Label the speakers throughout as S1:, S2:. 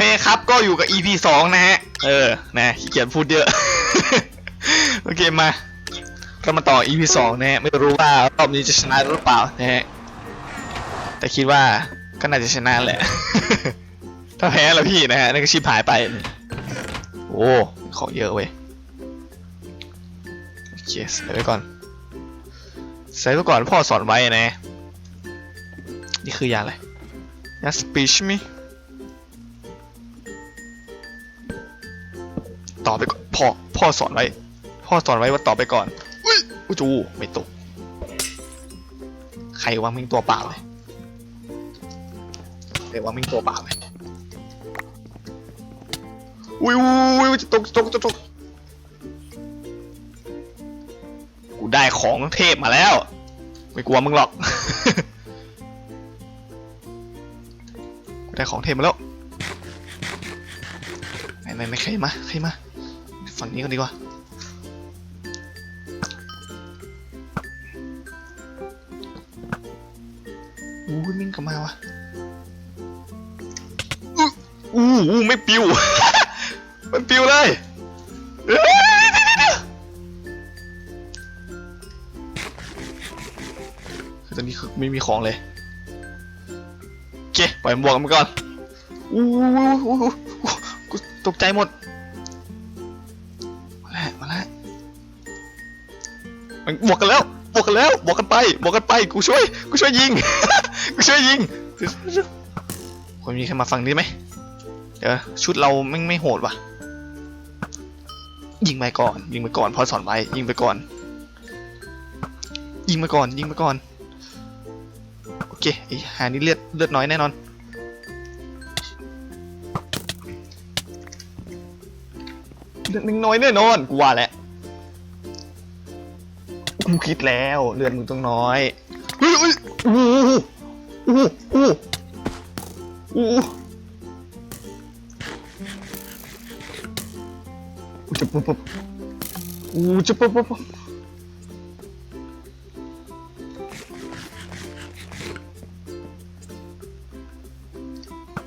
S1: นะครับก็อยู่กับ EP สองนะฮะ เออ นะขี้เกียจพูดเยอะ โอเคมาก็มาต่อ EP สองนะฮะ ไม่รู้ว่ารอบนี้จะชนะหรือเปล่านะฮะ แต่คิดว่าก็น่าจะชนะแหละ ถ้าแพ้แล้วพี่นะฮะนั่นก็ชิบหายไป โอ้ของเยอะเว้ยโอเคใส่ไว้ก่อนใส่ไว้ก่อนพ่อสอนไว้นะ นี่คือยาอะไร ยาสปีชมิ ต่อไปก่อนพ่อพ่อสอนไว้ พ่อสอนไว้ว่าต่อไปก่อนอุ้ยอุจูไม่ตก ใครวางมิงตัวเปล่าเลยใครวางมิงตัวเปล่าเลยอุ้ยอุ้ยอุจะตกจะตกจะตกกูได้ของเทพมาแล้ว ไม่กลัวมึงหรอกกูได้ของเทพมาแล้วไหนไหนไหนใครมาใครมา ฝั่งนี้กันดีกว่า อู้ยมิ่งกลับมาวะอู้อู้ไม่ปิว มันปิวเลยคือตอนนี้คือไม่มีของเลยโอเคปล่อยมันบวกกันไปก่อนอู้อู้อู้อู้กูตกใจหมด มันบวกกันแล้วบวกกันแล้วบวกกันไปบวกกันไปกูช่วยกูช่วยยิง กูช่วยยิงคนมีใครมาฟังนี้ไหมเดี๋ยวชุดเราไม่ไม่โหดว่ะ ยิงไปก่อน ยิงไปก่อนพอสอนไว้ยิงไปก่อน ยิงไปก่อนยิงไปก่อนโอเคไอ้หานี่เลือดเลือดน้อยแน่นอนเลือดน้อยแน่นอนกูว่าแหละ กูคิดแล้วเลือดมึงต้องน้อยเฮ้ยเฮ้ยโอ้โหโอ้โหโอ้โหโอ้โอู้จะปุ๊บปุ๊บอู้จะปุ๊บปุ๊บ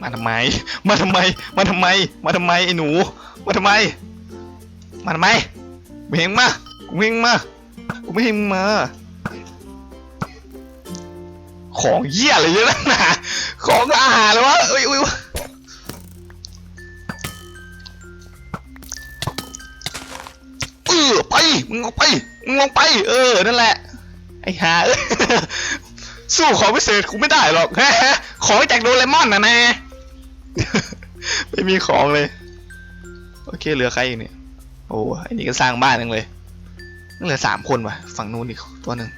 S1: มาทำไม มาทำไม มาทำไม มาทำไมไอ้หนู มาทำไม มาทำไมไม่เห็นมากูไม่เห็นมา กูไม่เห็นมา ของเหี้ยอะไรเยอะนักหนาของอาหารเลยวะเอ้ยอุ้ยเออไป มึงออกไป มึงลงไป เออ นั่นแหละ ไอ้ห่าเอ้ยสู้ของพิเศษกูไม่ได้หรอกของจากโดเรมอนนะแน่ไม่มีของเลย โอเคเหลือใครอีกเนี่ย โอ้ไอ้นี่ก็สร้างบ้านนึงเลย เหลือสามคนว่ะ ฝั่งนู้นอีกตัวหนึ่ง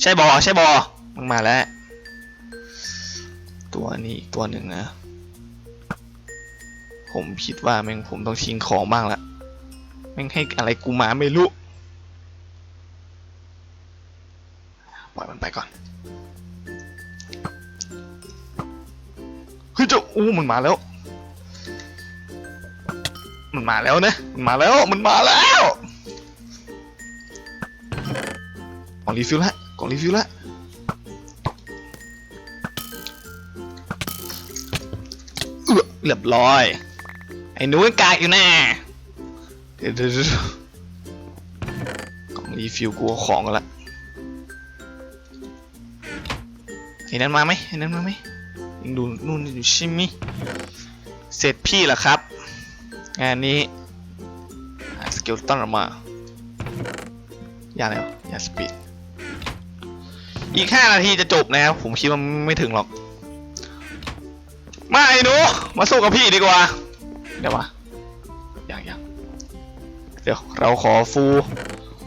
S1: ใช่บอใช่บอมึงมาแล้ว ตัวนี้อีกตัวหนึ่งนะ ผมคิดว่าแม่งผมต้องทิ้งของบ้างละแม่งให้อะไรกูมาไม่รู้ ปล่อยมันไปก่อน เฮ้ยเจ้าอู้มันมาแล้ว มันมาแล้วนะ มันมาแล้ว มันมาแล้ว ล่องรีฟิลละกล่องรีฟิลละเรียบร้อย ไอ้หนูยังกากอยู่แน่เดี๋ยวกล่องรีฟิลกูเอาของกันละไอ้นั้นมาไหมไอ้นั้นมาไหมยังดูนู่นอยู่ใช่ไหมเสร็จพี่เหรอครับงานนี้สเกลตันออกมา อย่าแล้วอย่าสปีด อีก5นาทีจะจบนะครับผมคิดว่าไม่ถึงหรอก มาไอ้หนูมาสู้กับพี่ดีกว่า เดี๋ยววะยังยังเดี๋ยวเราขอฟู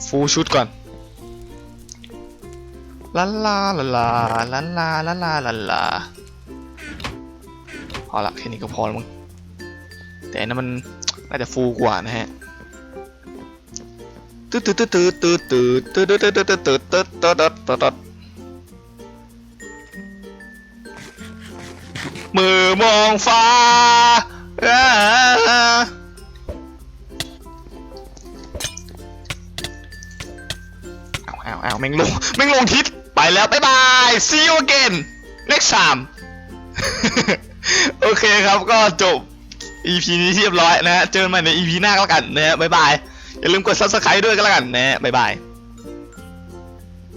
S1: ฟูชุดก่อนลาลาลาลาลาลาลาลาลาลาพอละแค่นี้ก็พอแล้วมั้งแต่นนั้นมันน่าจะฟูกว่านะฮะตืดตืดตืดตืดตืดตืดตืดตืดตืดตืดตืดตืดตืด มือมองฟ้าอ่าเอาเอาเอาแม่งลงแม่งลงทิศไปแล้วบ๊ายบาย see you again next time โอเคครับก็จบ EP นี้เรียบร้อยนะฮะ เจอกันใหม่ใน EP หน้าก็แล้วกันนะฮะบ๊ายบาย อย่าลืมกด subscribe ด้วยก็แล้วกันนะฮะบ๊ายบาย